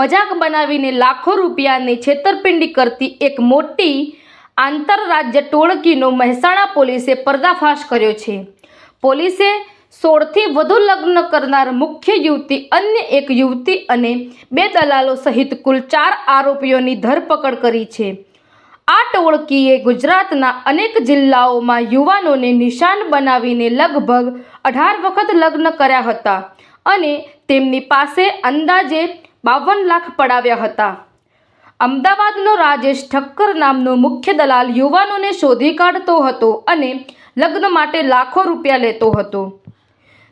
મજાક બનાવીને લાખો રૂપિયાની છેતરપિંડી કરતી એક મોટી આંતરરાજ્ય ટોળકીનો મહેસાણા પોલીસે પર્દાફાશ કર્યો છે. પોલીસે સોળથી વધુ લગ્ન કરનાર મુખ્ય યુવતી, અન્ય એક યુવતી અને બે દલાલો સહિત કુલ ચાર આરોપીઓની ધરપકડ કરી છે. આ ટોળકીએ ગુજરાતના અનેક જિલ્લાઓમાં યુવાનોને નિશાન બનાવીને લગભગ અઢાર વખત લગ્ન કર્યા હતા અને તેમની પાસે અંદાજે બાવન લાખ પડાવ્યા હતા. અમદાવાદનો રાજેશ ઠક્કર નામનો મુખ્ય દલાલ યુવાનોને શોધી કાઢતો હતો અને લગ્ન માટે લાખો રૂપિયા લેતો હતો.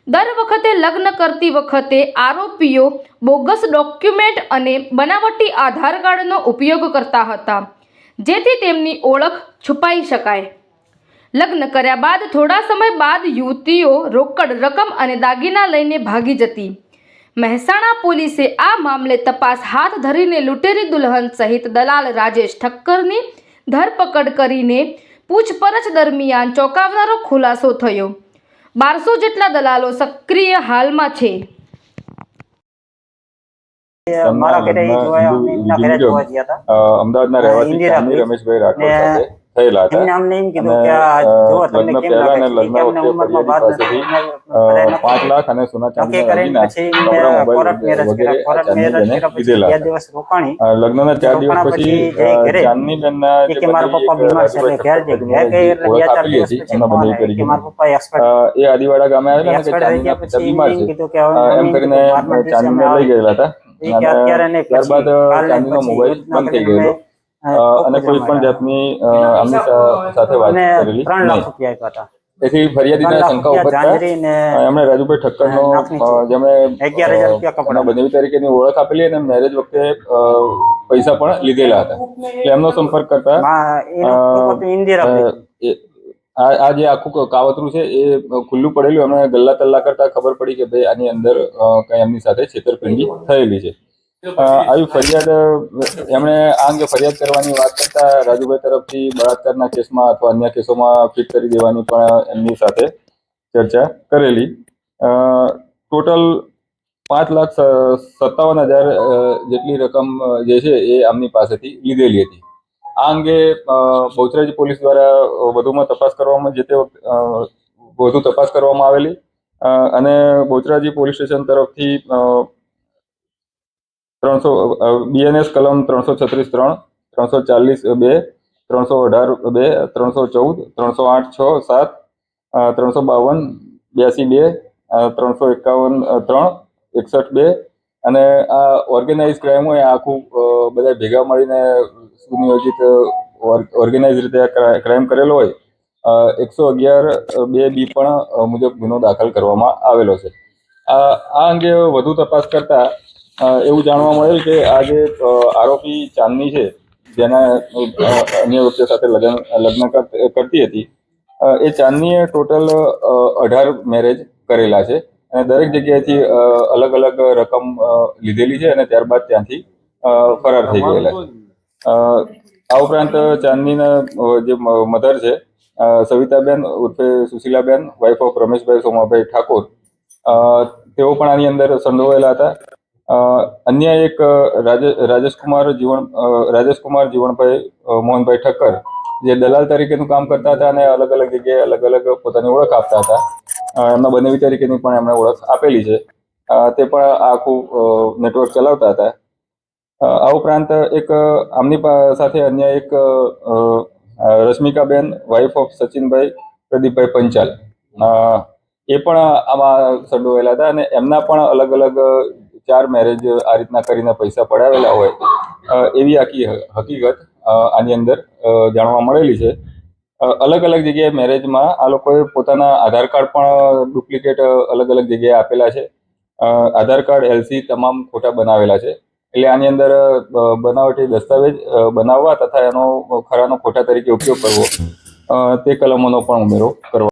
દર વખતે લગ્ન કરતી વખતે આરોપીઓ બોગસ ડોક્યુમેન્ટ અને બનાવટી આધાર કાર્ડનો ઉપયોગ કરતા હતા, જેથી તેમની ઓળખ છુપાઈ શકાય. લગ્ન કર્યા બાદ થોડા સમય બાદ યુવતીઓ રોકડ રકમ અને દાગીના લઈને ભાગી જતી. મહેસાણા પોલીસે આ મામલે તપાસ હાથ ધરીને લૂંટેરી દુલ્હન સહિત દલાલ રાજેશ ઠક્કરની ધરપકડ કરીને પૂછપરછ દરમિયાન ચોંકાવનારો ખુલાસો થયો બારસો જેટલા દલાલો સક્રિય હાલમાં છે મારા ઘરે જોયા અમે એમના ઘરે જોવા ગયા હતા અમદાવાદના રહેવાસી ઇન્દિરા ચાંદની બેન. રમેશભાઈ રાઠોડ સાથે થયેલા હતા. લગ્ન પહેલા અને લગ્ન વખતે નક્કી- પાંચ લાખ અને સોના ચાંદીના દાગીના, મોબાઈલ વગેરે પછી લીધેલા હતા. લગ્નના ચાર દિવસ પછી ચાંદની ઘરે. જે બે ઓળખ આપેલી હતી એમના ફોન બંને આવ્યો કે તરીકે. મારા પપ્પા એક્સપાયર અ, એ આદિવાડા ગામે આવેલા ને કે પિતા બીમાર છે. એમ કરીને ચાંદીને લઈ ગયેલા હતા. ત્યારબાદ ચાંદીનો મોબાઈલ બંધ થઈ ગયેલો. અને કોઈ પણ જાતની અમની સાથે વાત કરેલી. ત્રણ લાખ નહીં. રૂપિયા આપ્યા હતા. તેથી ત્રણ ફરિયાદીના શંકા ઉપર એમણે રાજુભાઈ ઠક્કરનો જેમણે અગિયાર હજાર રૂપિયા કપડાં. તરીકેની ઓળખ આપેલી અને મેરેજ વખતે પૈસા પણ લીધેલા હતા. એટલે એમનો સંપર્ક કરતા આ જે આખું કાવતરું છે એ ખુલ્લું પડેલું એમણે ગલ્લા તલ્લા કરતા ખબર પડી કે ભાઈ આની અંદર કઈ એમની સાથે છેતરપિંડી થયેલી છે. આવી ફરિયાદ એમણે આ અંગે ફરિયાદ કરવાની વાત કરતા રાજુભાઈ તરફથી બળાત્કારના કેસમાં અથવા અન્ય કેસોમાં ફિટ કરી દેવાની પણ એમની સાથે ચર્ચા કરેલી. ટોટલ પાંચ લાખ સત્તાવન હજાર જેટલી રકમ જે છે એ આમની પાસેથી લીધેલી હતી. આ અંગે બહુચરાજી પોલીસ દ્વારા વધુમાં તપાસ કરવામાં જે તે વધુ તપાસ કરવામાં આવેલી. અને બહુચરાજી પોલીસ સ્ટેશન તરફથી ત્રણસો બીએનએસ કલમ ત્રણસો છત્રીસ ત્રણ, ત્રણસો ચાલીસ બે, ત્રણસો અઢાર બે, ત્રણસો ચૌદ, ત્રણસો આઠ છ, સાત ત્રણસો બાવન, બ્યાસી બે ત્રણસો એકાવન ત્રણ, એકસઠ બે. અને આ ઓર્ગેનાઇઝ ક્રાઇમ હોય આખું બધા ભેગા મળીને સુનિયોજિત ઓર્ગેનાઇઝ રીતે ક્રાઇમ કરેલો હોય એકસો અગિયાર બે બી પણ મુજબ ગુનો દાખલ કરવામાં આવેલો છે. આ અંગે વધુ તપાસ કરતા એવું જાણવા મળેલ કે આ જે આરોપી ચાંદની છે, જેના અન્ય વ્યક્તિઓ સાથે લગ્ન લગ્ન કરતી હતી એ ચાંદનીએ ટોટલ અઢાર મેરેજ કરેલા છે અને દરેક જગ્યાએથી અલગ અલગ રકમ લીધેલી છે અને ત્યારબાદ ત્યાંથી ફરાર થઈ ગયેલા છે. આ ઉપરાંત ચાંદનીના જે મધર છે સવિતાબેન ઉર્ફે સુશીલાબેન વાઇફ ઓફ રમેશભાઈ સોમાભાઈ ઠાકોર તેઓ પણ આની અંદર સંડોવાયેલા હતા. અન્ય એક રાજે- રાજેશકુમાર જીવન રાજેશકુમાર જીવણભાઈ મોહનભાઈ ઠક્કર, જે દલાલ તરીકેનું કામ કરતા હતા અને અલગ અલગ જગ્યાએ અલગ અલગ પોતાની ઓળખ આપતા હતા. એમના બનેવી તરીકેની પણ એમણે ઓળખ આપેલી છે. તે પણ આખું નેટવર્ક ચલાવતા હતા. આ ઉપરાંત એક આમની સાથે અન્ય એક રશ્મિકાબેન વાઇફ ઓફ સચિનભાઈ પ્રદીપભાઈ પંચાલ. એ પણ આમાં સંડોવાયેલા હતા અને એમના પણ અલગ અલગ ચાર મેરેજ આ રીતના કરીને પૈસા પડાવેલા હોય એવી આખી હકીકત આની અંદર જાણવા મળેલી છે. અલગ અલગ જગ્યાએ મેરેજમાં આ લોકોએ પોતાના આધાર કાર્ડ પણ ડુપ્લિકેટ અલગ અલગ જગ્યાએ આપેલા છે. આધાર કાર્ડ એલસી તમામ ખોટા બનાવેલા છે. એટલે આની અંદર બનાવટી દસ્તાવેજ બનાવવા તથા એનો ખરાનો ખોટા તરીકે ઉપયોગ કરવો તે કલમોનો પણ ઉમેરો કરવા.